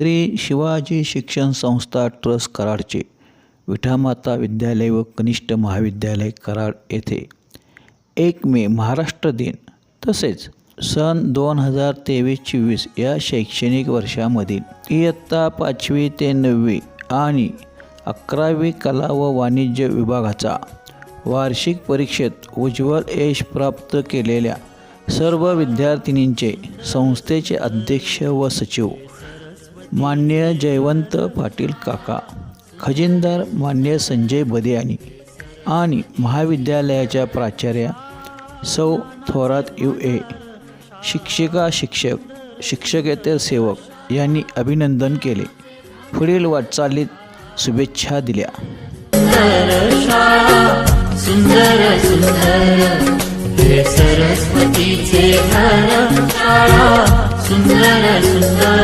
श्री शिवाजी शिक्षण संस्था ट्रस्ट कराडचे विठामाता विद्यालय व कनिष्ठ महाविद्यालय कराड येथे एक मे महाराष्ट्र दिन तसेच सन दोन हजार तेवीस चोवीस या शैक्षणिक वर्षामधील इयत्ता पाचवी ते नववी आणि अकरावी कला व वाणिज्य विभागाचा वार्षिक परीक्षेत उज्ज्वल यश प्राप्त केलेल्या सर्व विद्यार्थिनींचे संस्थेचे अध्यक्ष व सचिव मान्य जयवंत पाटील काका खजिनदार मान्य संजय बदियानी आणि महाविद्यालयाच्या प्राचार्या सौ थोरात यू ए शिक्षिका शिक्षक शिक्षकेतर सेवक यांनी अभिनंदन केले. पुढील वाटचालीत शुभेच्छा दिल्या. सुंदर सुंदर सरस्वतीचे सुंदर सुंदर.